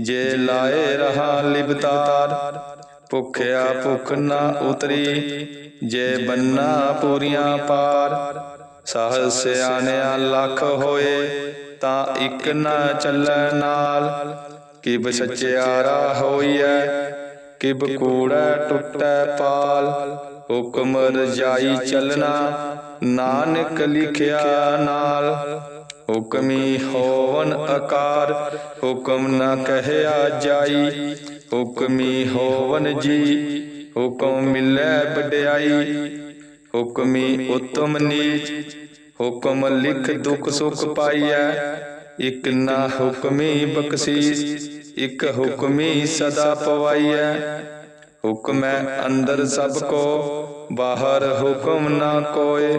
ਜੇ ਲਾਏ ਰਹਾ ਲਿਬਤਾਰ, ਭੁਖਿਆ ਭੁਖ ਨਾ ਉਤਰੀ, ਜੇ ਬੰਨਾ ਪੂਰੀਆਂ ਪਾਰ ਸਹਜ ਸਿਆਣਿਆ ਲੱਖ ਹੋਏ, ਤਾਂ ਇੱਕ ਨਾ ਚੱਲੈ ਨਾਲ। ਕਿਬ ਸਚਿਆਰਾ ਹੋਈਐ, ਕਿਬ ਕੂੜਾ ਟੁੱਟੈ ਪਾਲ। ਹੁਕਮ ਰਜਾਈ ਚੱਲਣਾ, ਨਾਨਕ ਲਿਖਿਆ ਨਾਲ। ਹੁਕਮੀ ਹੋਵਨ ਆਕਾਰ ਹੁਕਮ ਨਾ ਕਹਿਆ ਜਾਈ ਹੁਕਮੀ ਹੋਵਨ ਜੀ, ਹੁਕਮ ਮਿਲੈ ਵਡਿਆਈ। ਹੁਕਮੀ ਉਤਮ ਨੀਚ, ਹੁਕਮ ਲਿਖ ਦੁਖ ਸੁਖ ਪਾਈਐ। ਇਕ ਨਾ ਹੁਕਮੀ ਬਖਸ਼ੀਸ, ਇਕ ਹੁਕਮੀ ਸਦਾ ਪਵਾਈਐ। ਹੁਕਮੈ ਅੰਦਰ ਸਭ ਕੋ, ਬਾਹਰ ਹੁਕਮ ਨਾ ਕੋਏ।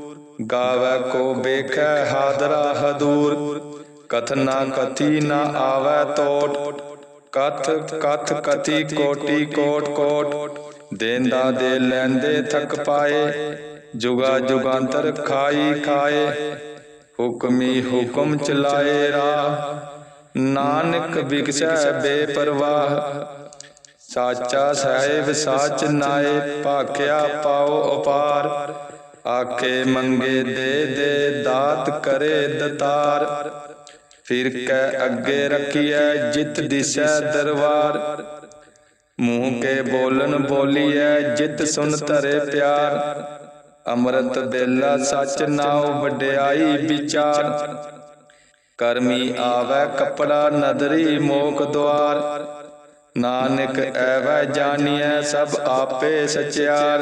ਗਾਵੈ ਕੋ ਵੇਖੈ ਹਾਦਰਾ ਹਦੂਰ, ਕਥ ਨਾ ਕਥੀ ਨਾ ਆਵੈ ਤੋਟ, ਕਥ ਕਥ ਕਥੀ ਕੋਟੀ ਕੋਟ ਕੋਟ, ਦੇਂਦਾ ਦੇ ਲੈਂਦੇ ਥਕ ਪਾਏ, ਜੁਗਾ ਜੁਗਾਂਤਰ ਖਾਈ ਖਾਏ, ਹੁਕਮੀ ਹੁਕਮ ਚਲਾਏ ਰਾ ਨਾਨਕ ਵਿਗਸੈ ਬੇਪਰਵਾਹ, ਸਾਚਾ ਸਾਹਿਬ ਸਾਚ ਨਾਏ, ਭਾਖਿਆ ਪਾਓ ਅਪਾਰ ਆਖੇ ਮੰਗੇ ਦੇ ਦੇ ਦਾਤ ਕਰੇ ਦਤਾਰ। ਫਿਰ ਕੈ ਅੱਗੇ ਰੱਖੀਐ ਜਿਤ ਦਿਸੈ ਦਰਬਾਰ ਮੂੰਹ ਕੇ ਬੋਲਣ ਬੋਲੀਐ ਜਿਤ ਸੁਨ ਧਰੇ ਪਿਆਰ। ਅੰਮ੍ਰਿਤ ਬੇਲਾ ਸੱਚ ਨਾਉ ਵਡਿਆਈ ਵਿਚਾਰ। ਕਰਮੀ ਆਵੈ ਕਪੜਾ ਨਦਰੀ ਮੋਕ ਦੁਆਰ। ਨਾਨਕ ਐਵੈ ਜਾਣੀਐ ਸਭ ਆਪੇ ਸਚਿਆਰ।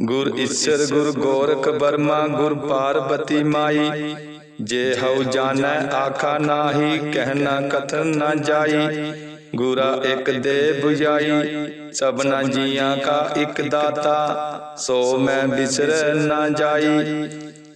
ਗੁਰ ਈਸ਼ਰ ਗੁਰ ਗੋਰਖ ਬਰਮਾ ਗੁਰ ਪਾਰਬਤੀ ਮਾਈ। ਜੇ ਹਉ ਜਾਣੈ ਆਖਾ ਨਾਹੀ ਕਹਿਣਾ ਕਥਨ ਨਾ ਜਾਈ। ਗੁਰਾ ਇੱਕ ਦੇ 부ਜਾਈ ਸਭਨਾ ਜੀਆਂ ਕਾ ਇੱਕ ਦਾਤਾ। ਸੋ ਮੈਂ ਬਿਸਰ ਨਾ ਜਾਈ।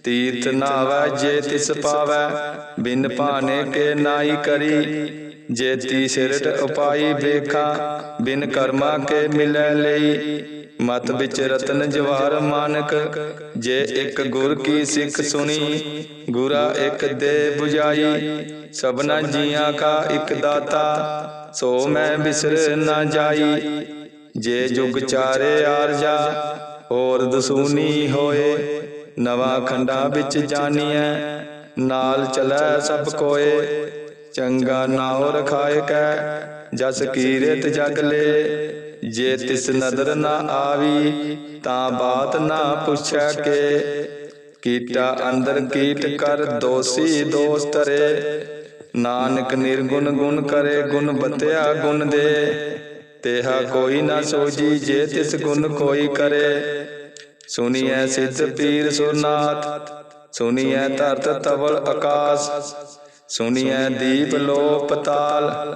ਤੀਰਥ ਨਾਵੈ ਜੇ ਤਿਸ ਪਾਵੈ। ਬਿਨ ਭਾਣੇ ਕੇ ਨਾਈ ਕਰੀ। ਜੇ ਤੀ ਸਿਰਟ ਉਪਾਈ ਵੇਖਾ। ਬਿਨ ਕਰਮਾ ਕੇ ਮਿਲੈ ਲਈ। ਮਤ ਵਿੱਚ ਰਤਨ ਜਵਾਰ ਮਾਨਕ ਜੇ ਇੱਕ ਗੁਰ ਕੀ ਸਿੱਖ ਸੁਣੀ ਗੁਰਾ ਇੱਕ ਦੇ 부ਜਾਈ ਸਭਨਾ ਜੀਆਂ ਕਾ ਇੱਕ ਦਾਤਾ ਸੋ ਮੈਂ ਬਿਸਰ ਨਾ ਜਾਈ। ਜੇ ਜੁਗ ਚਾਰੇ ਆਰਜਾ ਹੋਰ ਦਸੂਨੀ ਹੋਏ। ਨਵਾਂ ਖੰਡਾ ਵਿੱਚ ਜਾਣੀਐ ਨਾਲ ਚਲੈ ਸਭ ਕੋਏ। ਚੰਗਾ ਨਾਉ ਰਖਾਇ ਕੈ। ਜਸ ਕੀਰਤ ਜਗ ਲੇ। ਜੇ ਤਿਸ ਨਦਰ ਨਾ ਆਵੀ, ਤਾਂ ਬਾਤ ਨਾ ਪੁੱਛੈ ਕੇ। ਕੀਟਾ ਅੰਦਰ ਕੀਟ ਕਰ, ਦੋਸੀ ਦੋਸ ਤਰੇ। ਨਾਨਕ ਨਿਰਗੁਣ ਗੁਣ ਕਰੇ, ਗੁਣ ਬਤਿਆ ਗੁਣ ਦੇ। ਤੇਹਾ ਕੋਈ ਨਾ ਸੋਜੀ ਜੇ ਤਿਸ ਗੁਣ ਕੋਈ ਕਰੇ। ਸੁਨੀਐ ਸਿੱਧ ਪੀਰ ਸੁਰਨਾਥ, ਸੁਨੀਐ ਧਰਤ ਤਵਲ ਆਕਾਸ ਸੁਨੀਐ ਦੀਪ ਲੋ ਪਤਾਲ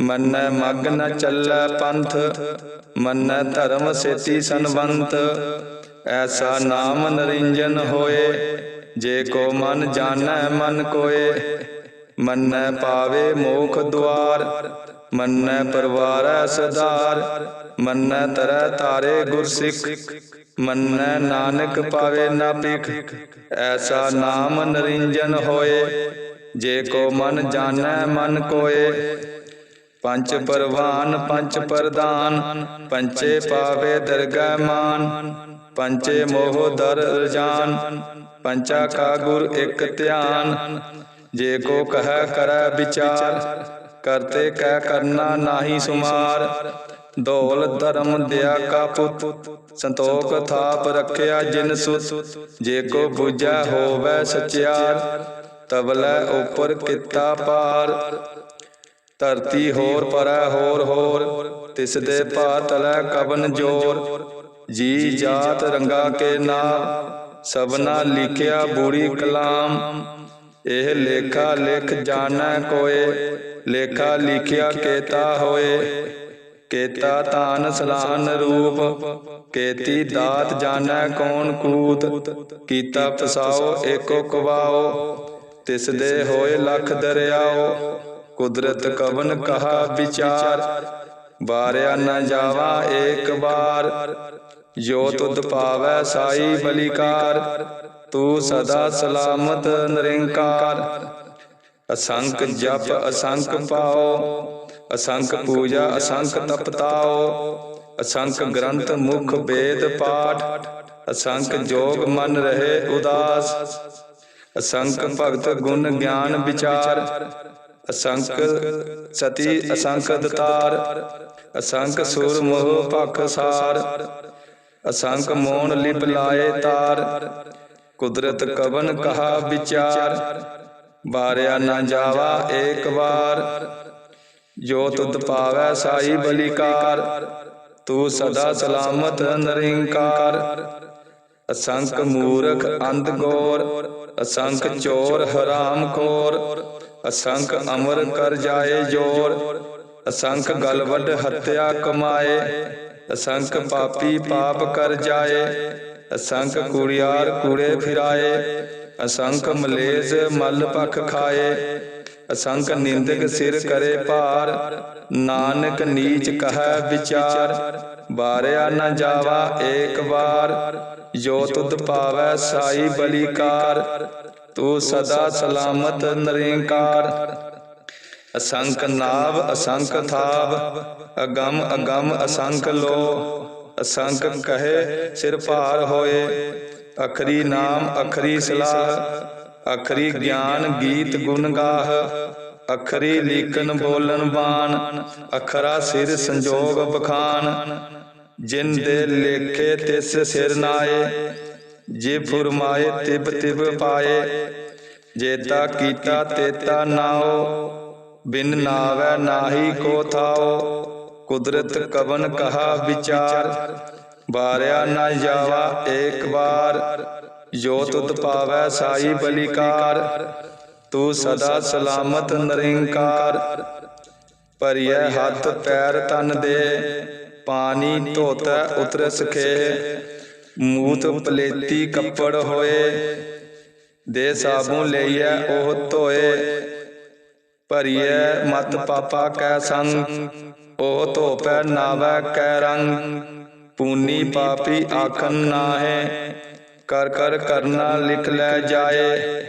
ਮੰਨੈ ਮਗ ਨ ਚੱਲੈ ਪੰਥ, ਮੰਨੈ ਧਰਮ ਸੇਤੀ ਸੰਵੰਤ ਐਸਾ ਨਾਮ ਨਰਿੰਜਨ ਹੋਏ, ਜੇ ਕੋ ਮਨ ਜਾਣੈ ਮਨ ਕੋਏ। ਮੰਨੈ ਪਾਵੇ ਮੋਖ ਦੁਆਰ, ਮੰਨੈ ਪਰਵਾਰੈ ਸਦਾਰ ਮੰਨੈ ਤਰੈ ਤਾਰੇ ਗੁਰਸਿੱਖ, ਮੰਨੈ ਨਾਨਕ ਪਾਵੇ ਨਾ ਭਿਖ। ਐਸਾ ਨਾਮ ਨਰਿੰਜਨ ਹੋਏ, ਜੇ ਕੋ ਮਨ ਜਾਣੈ ਮਨ ਕੋਏ। ਪੰਚ ਪਰਵਾਨ ਪੰਚ ਪ੍ਰਦਾਨ ਪੰਚੇ ਪਾਵੇ ਦਰਗਹਿ ਮਾਨ ਪੰਚੇ ਮੋਹ ਦਰ ਰਜਾਨ ਪੰਚਾ ਕਾ ਗੁਰ ਇਕ ਧਿਆਨ। ਜੇ ਕੋ ਕਹੈ, ਕਰੈ ਵਿਚਾਰ, ਕਰਤੇ ਕਹਿ ਕਰਨਾ ਨਾਹੀ ਸੁਮਾਰ। ਦੌਲ ਧਰਮ ਦਿਆ ਕਾ ਪੁੱਤ, ਸੰਤੋਖ ਥਾਪ ਰੱਖਿਆ ਜਿਨ ਸੁਤ। ਜੇ ਕੋ ਬੁਝੈ ਹੋਵੈ ਸਚਿਆਰ ਤਬਲੇ ਉਪਰ ਕੀਤਾ ਪਾਰ। ਧਰਤੀ ਹੋਰ ਪਰੈ ਹੋਰ ਹੋਰ ਤਿਸ ਦੇ ਭਾ ਤਲੈ ਕਬਨ ਜੋਰ। ਜੀ ਜਾਤ ਰੰਗਾ ਕੇ ਨਾਮ। ਸਭਨਾ ਲਿਖਿਆ ਬੂੜੀ ਕਲਾਮ। ਇਹ ਲੇਖਾ ਲਿਖ ਜਾਣੈ ਕੋਏ। ਲੇਖਾ ਲਿਖਿਆ ਕੇਤਾ ਹੋਏ। ਕੇਤਾ ਤਾਨ ਸਲਾਨ ਰੂਪ। ਕੇਤੀ ਦਾਤ ਜਾਣੈ ਕੌਣ ਕੂਤ। ਕੀਤਾ। ਫਸਾਓ ਏਕੋ ਕਵਾਓ। ਤਿਸ ਦੇ ਹੋਏ ਲਖ ਦਰਿਆਓ। ਕੁਦਰਤ ਕਵਨ ਕਹਾ ਵਿਚਾਰ ਬਾਰਿਆ ਨਾ ਜਾਵਾ ਏਕ ਵਾਰ। ਜੋ ਤੁਧ ਪਾਵੈ ਸਾਈ ਬਲਿਕਾਰ, ਤੂੰ ਸਦਾ ਸਲਾਮਤ ਨਿਰੰਕਾਰ। ਅਸੰਖ ਜਪ ਅਸੰਖ ਪਾਓ, ਅਸੰਖ ਪੂਜਾ ਅਸੰਖ ਤਪਤਾਓ। ਅਸੰਖ ਗ੍ਰੰਥ ਮੁਖ ਵੇਦ ਪਾਠ, ਅਸੰਖ ਜੋਗ ਮਨ ਰਹੇ ਉਦਾਸ। ਅਸੰਖ ਭਗਤ ਗੁਣ ਗਿਆਨ ਵਿਚਾਰ ਅਸੰਖ ਸਤੀ ਅਸੰਖ ਦਤਾਰ ਅਸੰਖ ਸੁਰ ਮੋਹ ਭਖ ਸਾਰ ਅਸੰਖ ਮੋਨ ਲਿਪ ਲਾਏ ਤਾਰ, ਕੁਦਰਤ ਕਵਨ ਕਹਾ ਵਿਚਾਰ ਬਾਰਿਆ ਨਾ ਜਾਵਾ ਏਕ ਵਾਰ, ਜੋ ਤੁਧ ਪਾਵੈ ਸਾਈ ਬਲਿਕਾਰ, ਤੂੰ ਸਦਾ ਸਲਾਮਤ ਨਿਰੰਕਾਰ ਅਸੰਖ ਮੂਰਖ ਅੰਧ ਗੋਰ ਅਸੰਖ ਚੋਰ ਹਰਾਮ ਖੋਰ ਅਸੰਖ ਅਮਰ ਕਰ ਜਾਏ ਜੋਰ, ਅਸੰਖ ਗਲ ਵੱਡ ਹੱਤਿਆ ਕਮਾਏ, ਅਸੰਖ ਪਾਪੀ ਪਾਪ ਕਰ ਜਾਏ, ਅਸੰਖ ਕੁੜਿਆਰ ਕੂੜੇ ਫਿਰਾਏ, ਅਸੰਖ ਮਲੇਜ਼ ਮਲ ਪਖ ਖਾਏ, ਅਸੰਖ ਨਿੰਦਕ ਸਿਰ ਕਰੇ ਭਾਰ, ਨਾਨਕ ਨੀਚ ਕਹੈ ਵਿਚਾਰ, ਬਾਰਿਆ ਨਾ ਜਾਵਾ ਏਕ ਵਾਰ, ਜੋ ਤੁਧ ਪਾਵੈ ਸਾਈ ਬਲੀਕਾਰ ਤੂੰ ਸਦਾ ਸਲਾਮਤ ਨਿਰੰਕਾਰ। ਅਸੰਖ ਨਾਭ ਅਸੰਖ ਥਾਵ, ਅਗੰਮ ਅਗੰਮ ਅਸੰਖ ਲੋ। ਅਸੰਖ ਕਹੇ, ਸਿਰ ਭਾਰ ਹੋਏ। ਅਖਰੀ ਨਾਮ, ਅਖਰੀ ਸਲਾਹ। ਅਖਰੀ ਗਿਆਨ, ਗੀਤ ਗੁਣ ਗਾਹ। ਅਖਰੀ ਲੀਕਨ ਬੋਲਨ ਬਾਣ। ਅਖਰਾ ਸਿਰ ਸੰਜੋਗ ਬਖਾਨ। ਜਿਨ ਦੇ ਲੇਖੇ ਤਿਸ ਸਿਰ ਨਾਏ। ਜੇ ਫੁਰਮਾਏ ਤਿਬ ਤਿਬ ਪਾਏ ਜੇਤਾ ਕੀਤਾ ਤੇਤਾ ਨਾਓ, ਬਿਨ ਨਾਵੈ ਨਾਹੀ ਕੋ ਥਾਓ, ਕੁਦਰਤ ਕਵਨ ਕਹਾ ਵਿਚਾਰ, ਬਾਰਿਆ ਨਾ ਜਾਵਾ ਏਕ ਵਾਰ, ਜੋ ਤੁਧ ਪਾਵੈ ਸਾਈ ਬਲਿਕਾਰ, ਤੂੰ ਸਦਾ ਸਲਾਮਤ ਨਿਰੰਕਾਰ, ਭਰੀਐ ਹੱਥ ਪੈਰ ਤਨ ਦੇ, ਪਾਣੀ ਧੋਤੈ ਉਤਰ ਸਖੇ ਮੂਤ ਪਲੇਤੀ ਕੱਪੜ ਹੋਏ ਦੇ ਸਾਬੂ ਲਈਐ ਉਹ ਧੋਏ। ਭਰੀਐ ਮਤ ਪਾਪਾ ਕੈ ਸੰਗ ਉਹ ਧੋਪੈ ਨਾਵੈ ਕੈ ਰੰਗ। ਪੂਨੀ ਪਾਪੀ ਆਖਨ ਨਾਹੇ ਕਰ ਕਰ ਕਰਨਾ ਲਿਖ ਲੈ ਜਾਏ।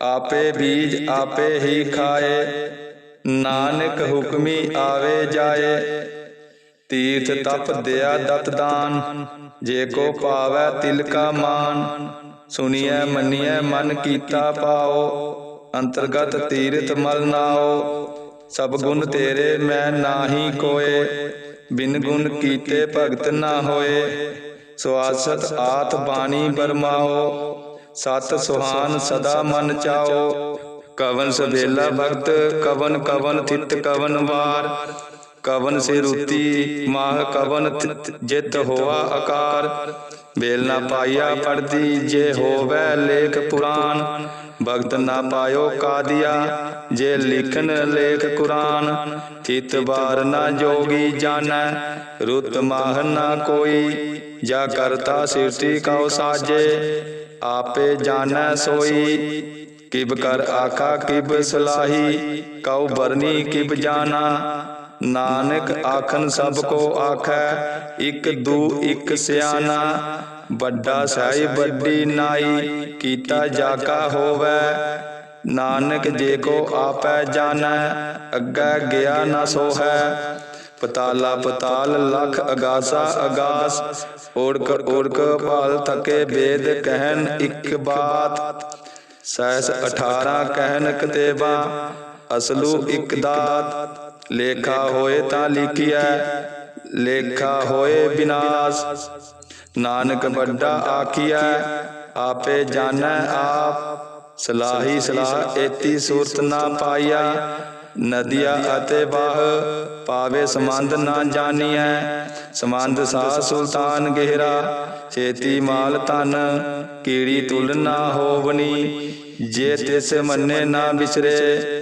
ਆਪੇ ਬੀਜ ਆਪੇ ਹੀ ਖਾਏ। ਨਾਨਕ ਹੁਕਮੀ ਆਵੇ ਜਾਏ। ਤੀਰਥ ਤਪ ਦਿਆ ਦਤ ਦਾਨ ਜੇ ਕੋ ਪਾਵੈ ਤਿਲ ਕਾ ਮਾਨ ਸੁਣੀਐ ਮੰਨੀਐ, ਮਨ ਕੀਤਾ ਪਾਓ, ਅੰਤਰਗਤ ਤੀਰਥ ਮਲ ਨਾਓ। ਸਭ ਗੁਣ ਤੇਰੇ ਮੈਂ ਨਾਹੀ ਕੋਏ, ਬਿਨ ਗੁਣ ਕੀਤੇ ਭਗਤ ਨਾ ਹੋਏ। ਸੁਆਸਤ ਆਤ ਬਾਣੀ ਬਰਮਾਓ, ਸਤ ਸੁਹਾਨ ਸਦਾ ਮਨ ਚਾਓ। ਕਵਨ ਸਵੇਲਾ ਭਗਤ ਕਵਨ ਕਵਨ ਥਿਤ ਕਵਨ ਵਾਰ। ਕਵਨ ਸੇ ਰੁਤੀ ਮਾਹ ਕਵਨ ਥਿਤ ਜਿਤ ਹੋਆ ਆਕਾਰ। ਬੇਲ ਨਾ ਪਾਈਆ ਪੜਦੀ, ਜੇ ਹੋਵੇ ਲੇਖ ਪੁਰਾਨ ਭਗਤ ਨਾ ਪਾਇਓ ਕਾਦੀਆ, ਜੇ ਲਿਖਨ ਲੇਖ ਕੁਰਾਨ। ਥਿਤ ਬਾਰ ਨਾ ਜੋਗੀ ਜਾਣੈ, ਰੁਤ ਮਾਹ ਨਾ ਕੋਈ। ਜਾ ਕਰਤਾ ਸਿਰਤੀ ਕਉ ਸਾਜੇ, ਆਪੇ ਜਾਣੈ ਸੋਈ। ਕਿਬ ਕਰ ਆਖਾ ਕਿਬ ਸਲਾਹੀ, ਕਉ ਬਰਨੀ ਕਿਬ ਜਾਣਾ। ਨਾਨਕ ਆਖਨ ਸਭ ਕੋ ਆਖੈ, ਇਕ ਦੂ ਇਕ ਸਿਆਣਾ, ਵੱਡਾ ਸਾਹਿਬ ਵੱਡੀ ਨਾਈ, ਕੀਤਾ ਜਾਕਾ ਹੋਵੇ। ਨਾਨਕ ਜੇ ਕੋ ਆਪੈ ਜਾਣੈ, ਅੱਗੇ ਗਿਆ ਨਾ ਸੋਹੈ। ਪਤਾਲਾ ਪਤਾਲ ਲਖ ਅਗਾਸਾ ਅਗਾਸ, ਓੜਕ ਓੜਕ ਭਾਲ ਥਕੇ ਵੇਦ ਕਹਿਨ ਇੱਕ ਬਾਤ। ਸੈਸ 18 ਕਹਿਨ ਕਤੇਬਾ ਅਸਲੂ ਇੱਕ ਦਾਤ। ਲੇਖਾ ਹੋਏ ਤਾਂ ਲਿਖਿਆ ਲੇਖਾ ਹੋਏ ਬਿਨਾਸ਼। ਨਾਨਕ ਵੱਡਾ ਆਖੀਐ, ਆਪੇ ਜਾਣੈ ਆਪ। ਸਲਾਹੀ ਸਲਾਹ ਏਤੀ ਸੂਰਤ ਨਾ ਪਾਈਆ ਨਦੀਆ ਅਤੇ ਬਾਹ ਪਾਵੇ ਸਮੰਦ ਨਾ ਜਾਣੀਐ। ਸਮੰਦ ਸਾ ਸੁਲਤਾਨ ਗਹਿਰਾ, ਛੇਤੀ ਮਾਲ ਧਨ, ਕੀੜੀ ਤੁਲ ਨਾ ਹੋਵਨੀ। ਜੇ ਤਿਸ ਮੰਨੇ ਨਾ ਵਿਸਰੇ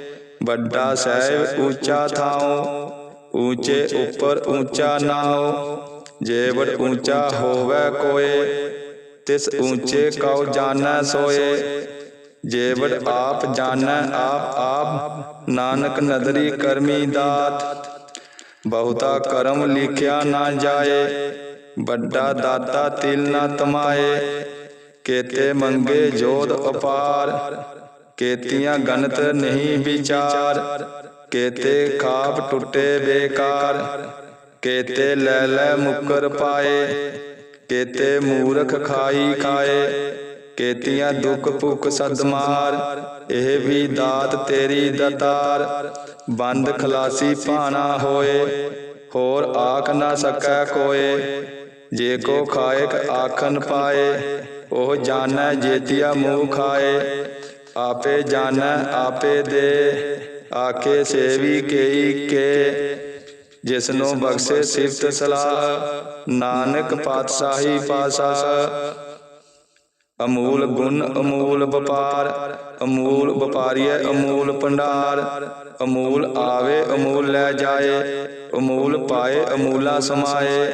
ਵੱਡਾ ਸਹਿਬ ਉੱਚਾ ਥਾਉ, ਉੱਚੇ ਉੱਪਰ ਉੱਚਾ ਨਾਉ, ਜੇਵੜ ਉੱਚਾ ਹੋਵੇ ਕੋਏ, ਤਿਸ ਉੱਚੇ ਕਉ ਜਾਣੈ ਸੋਏ। ਜੇਵੜ ਆਪ ਜਾਣੈ, ਆਪ ਆਪ ਨਾਨਕ ਨਦਰੀ ਕਰਮੀ ਦਾਤ। ਬਹੁਤਾ ਕਰਮ ਲਿਖਿਆ ਨਾ ਜਾਏ, ਵੱਡਾ ਦਾਤਾ ਤਿਲ ਨਾ ਤਮਾਏ। ਕੇਤੇ ਮੰਗੇ ਜੋਧ ਅਪਾਰ ਕੇਤੀਆਂ ਗਨਤ ਨਹੀਂ ਵਿਚਾਰ, ਕੇਤੇ ਖਾਪ ਟੁੱਟੇ ਬੇਕਾਰ, ਕੇਤੇ ਲੈ ਲੈ ਮੁਕਰ ਪਾਏ, ਕੇਤੇ ਮੂਰਖ ਖਾਈ ਖਾਏ, ਕੇਤੀਆਂ ਦੁੱਖ ਭੁੱਖ ਸਦਮਾਰ, ਇਹ ਵੀ ਦਾਤ ਤੇਰੀ ਦਤਾਰ, ਬੰਦ ਖਲਾਸੀ ਭਾਣਾ ਹੋਏ, ਹੋਰ ਆਖ ਨਾ ਸਕੈ ਕੋਏ, ਜੇ ਕੋ ਖਾਇਕ ਆਖਨ ਪਾਏ, ਉਹ ਜਾਣੈ ਜੇਤੀਆ ਮੂੰਹ ਖਾਏ। ਆਪੇ ਜਾਣੈ, ਆਪੇ ਦੇ। ਆਕੇ ਸੇਵੀ ਕੇਈ ਕੇ ਜਿਸਨੂੰ ਬਖਸ਼ੇ ਸਿਫਤ ਸਲਾਹ, ਨਾਨਕ ਪਾਤਸ਼ਾਹੀ ਪਾਸਾ ਅਮੂਲ ਗੁਣ, ਅਮੂਲ ਵਪਾਰ। ਅਮੂਲ ਵਪਾਰੀਏ ਅਮੂਲ ਭੰਡਾਰ। ਅਮੂਲ ਆਵੇ, ਅਮੂਲ ਲੈ ਜਾਏ। ਅਮੂਲ ਪਾਏ, ਅਮੂਲਾ ਸਮਾਏ।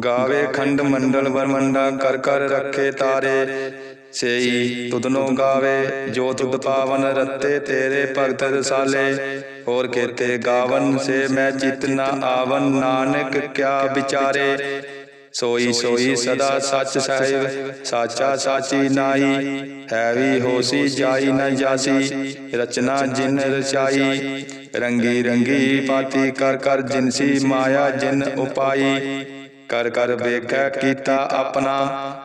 ਗਾਵੇ ਖੰਡ ਮੰਡਲ ਬਰਮੰਡਾ ਕਰ ਕਰ ਰੱਖੇ ਤਾਰੇ। ਸੇਈ ਤੁਧਨੋ ਗਾਵੇ ਜੋ ਤੁਧ ਪਾਵਨ ਰੱਤੇ ਤੇਰੇ ਭਗਤ ਰਸਾਲੇ। ਹੋਰ ਕੇਤੇ ਗਾਵਨ ਸੇ ਮੈਂ ਚਿਤ ਨਾ ਆਵਨ ਨਾਨਕ ਕਿਆ ਵਿਚਾਰੇ। ਸੋਈ ਸੋਈ ਸਦਾ ਸੱਚ ਸਾਹਿਬ ਸਾਚਾ ਸਾਚੀ ਨਾਈ। ਹੈ ਵੀ ਹੋਸੀ ਜਾਈ ਨ ਜਾਸੀ। ਰਚਨਾ ਜਿਨ ਰਚਾਈ। ਰੰਗੀ ਰੰਗੀ ਪਾਤੀ ਕਰ ਕਰ ਜਿਨਸੀ ਮਾਇਆ ਜਿਨ ਉਪਾਈ। ਕਰ ਕਰ ਵੇਖੈ ਕੀਤਾ ਆਪਣਾ।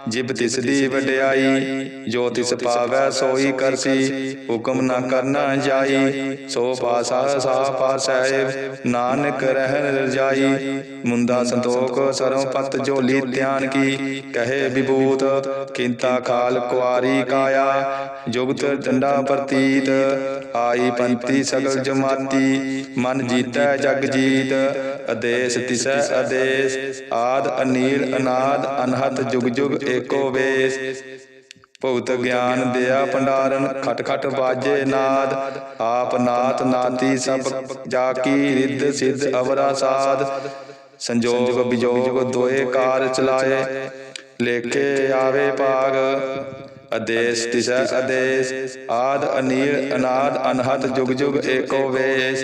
ਜਿਬ ਤਿਸ ਦੀ ਵਡਿਆਈ ਜੋ ਤਿਸ ਪਾਵੈ ਸੋਈ ਕਰਸੀ। ਹੁਕਮ ਨਾ ਕਰਨਾ ਜਾਈ। ਸੋ ਪਾਸਾ ਸਾ ਪਾਸਹਿਬ ਨਾਨਕ ਰਹਿਣ ਰਜਾਈ। ਮੁੰਦਾ ਸੰਤੋਖ ਸਰੋਂ ਪਤ ਝੋਲੀ ਧਿਆਨ ਕੀ। ਕਹੇ ਵਿਭੂਤ ਕਿੰਤਾ ਖਾਲ ਕੁਆਰੀ ਕਾਇਆ। ਜੁਗਤ ਡੰਡਾ ਪ੍ਰਤੀਤ। ਆਈ ਪੰਤੀ ਸਗਲ ਜਮਾਤੀ। ਮਨ ਜੀਤੈ ਜਗ ਜੀਤ ਅਦੇਸ ਤਿਸੈ ਅਦੇਸ ਆਦ ਅਨੀਲ, ਅਨਾਦ, ਅਨਹਤ, ਜੁਗ ਜੁਗ, ਏਕੋ ਵੇਸ। ਭੁਗਤ ਗਿਆਨ ਦਿਆ ਭੰਡਾਰਨ, ਖਟ ਖਟ ਬਾਜੇ ਨਾਦ। ਆਪ ਨਾਥ ਨਾਤੀ ਸਭ ਜਾ ਕੀ ਰਿੱਧ, ਸਿੱਧ, ਅਵਰਾ ਸਾਧ ਸੰਜੋਗ ਵਿਜੋਗ ਦੋਏ ਕਾਰ ਚਲਾਏ। ਲੇਖੇ ਆਵੇ ਭਾਗ, ਅਦੇਸ ਤਿਸੈ ਅਦੇਸ। ਆਦ, ਅਨੀਲ, ਅਨਾਦ, ਅਨਹਤ, ਜੁਗ ਜੁਗ, ਏਕੋ ਵੇਸ।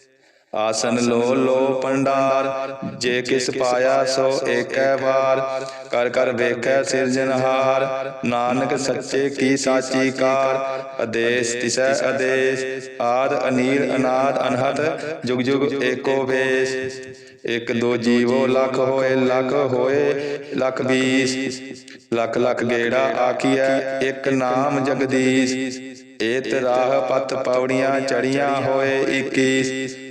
ਆਸਨ ਲੋ ਲੋ ਪੰਡਾਰ, ਜੇ ਕਿਸ ਪਾਇਆ ਸੋ ਏਕੈ ਵਾਰ। ਕਰ ਕਰ ਵੇਖੈ ਸਿਰਜਨਹਾਰ ਨਾਨਕ ਸੱਚੇ ਕੀ ਸਾਚੀ ਕਾਰ। ਅਦੇਸ ਤਿਸੈ ਅਦੇਸ ਆਦ ਅਨੀਲ ਅਨਾਦ ਅਨਹਤ ਜੁਗ ਜੁਗ ਏਕੋ ਵੇਸ। ਇਕ ਦੋ ਜੀਵੋ ਲਖ ਹੋਏ ਲਖ ਹੋਏ, ਲਖ ਵੀਸ ਲਖ ਲੱਖ ਗੇੜਾ ਆਖੀਐ, ਇਕ ਨਾਮ ਜਗਦੀਸ਼। ਏਤ ਰਾਹ ਪਤ ਪੌੜੀਆਂ ਚੜੀਆਂ ਹੋਏ 21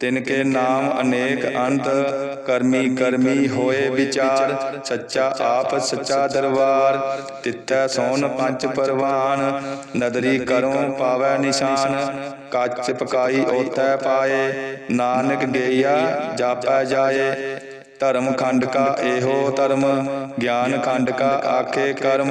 ਤਿਨ ਕੇ ਨਾਮ ਅਨੇਕ ਅੰਤ ਕਰਮੀ ਕਰਮੀ ਹੋਏ ਵਿਚਾਰ, ਸੱਚਾ ਆਪ, ਸੱਚਾ ਦਰਬਾਰ, ਤਿੱਥੈ ਸੋਨ ਪੰਜ ਪਰਵਾਨ, ਨਦਰੀ ਕਰੋ ਪਾਵੈ ਨਿਸ਼ਾਨ, ਕੱਚ ਪਕਾਈ ਓਤੈ ਪਾਏ, ਨਾਨਕ ਗੇਇਆ ਜਾਪੈ ਜਾਏ। ਧਰਮ ਖੰਡ ਕਾ ਇਹੋ ਧਰਮ, ਗਿਆਨ ਖੰਡ ਕਾ ਆਖੇ ਕਰਮ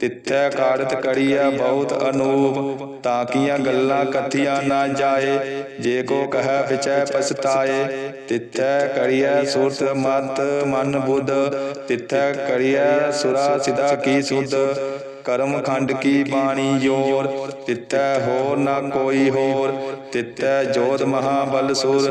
ਤਿੱਥੈ ਕਾੜਤ ਕੜੀਆ ਬਹੁਤ ਅਨੂਪ, ਤਾਕੀਆਂ ਗੱਲਾਂ ਕਥੀਆਂ ਨਾ ਜਾਏ, ਜੇ ਕੋ ਕਹੈ ਵਿਚੈ ਪਛਤਾਏ। ਤਿੱਥੈ ਕੜੀਆ ਸੁਰਤ ਮਤ ਮਨ ਬੁੱਧ, ਤਿੱਥੈ ਕੜੀਆ ਸੁਰਾ ਸਿਦਾ ਕੀ ਸੁਧ। ਕਰਮ ਖੰਡ ਕੀ ਬਾਣੀ ਜੋਰ, ਤਿੱਥੈ ਹੋਰ ਨਾ ਕੋਈ ਹੋਰ, ਤਿੱਥੈ ਜੋਤ ਮਹਾਬਲ ਸੁਰ।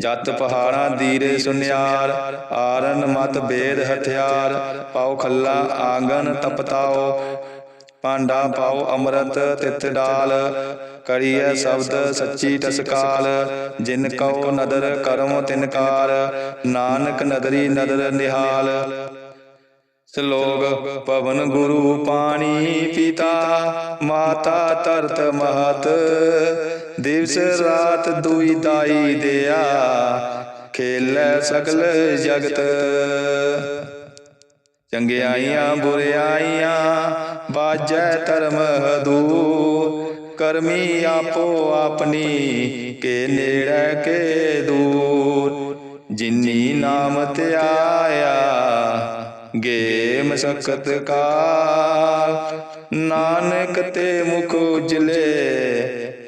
ਜਤ ਪਹਾੜਾਂ ਦੀਰੇ ਸੁਨਿਆਰ, ਆਰਨ ਮਤ ਬੇਦ ਹਥਿਆਰ ਪਾਉ ਖੱਲਾ ਆਂਗਨ ਤਪਤਾਓ ਪਾਂਡਾ ਪਾਉ ਅੰਮ੍ਰਿਤ ਤਿਤ ਡਾਲ, ਕਰੀਐ ਸ਼ਬਦ ਸੱਚੀ ਟਸਕਾਲ, ਜਿਨ ਕਉ ਨਦਰ ਕਰਮ ਤਿਨਕਾਰ ਨਾਨਕ ਨਦਰੀ ਨਦਰ ਨਿਹਾਲ। ਸ਼ਲੋਕ ਪਵਨ ਗੁਰੂ ਪਾਣੀ ਪਿਤਾ, ਮਾਤਾ ਧਰਤ ਮਹਤ ਦਿਵਸ ਰਾਤ ਦੁਈ ਦਾਈ ਦਿਆ, ਖੇਲੇ ਸਗਲ ਜਗਤ। ਚੰਗਿਆਈਆਂ, ਬੁਰਿਆਈਆਂ ਬਾਜੈ ਧਰਮ ਹਦੂ ਕਰਮੀ ਆਪੋ ਆਪਣੀ, ਕੇ ਨੇੜੇ, ਕੇ ਦੂਰ। ਜਿਨੀ ਨਾਮ ਧਿਆਇਆ ਗੇ ਮਸਕਤ ਕਾ ਨਾਨਕ ਤੇ ਮੁਖ ਉਜਲੇ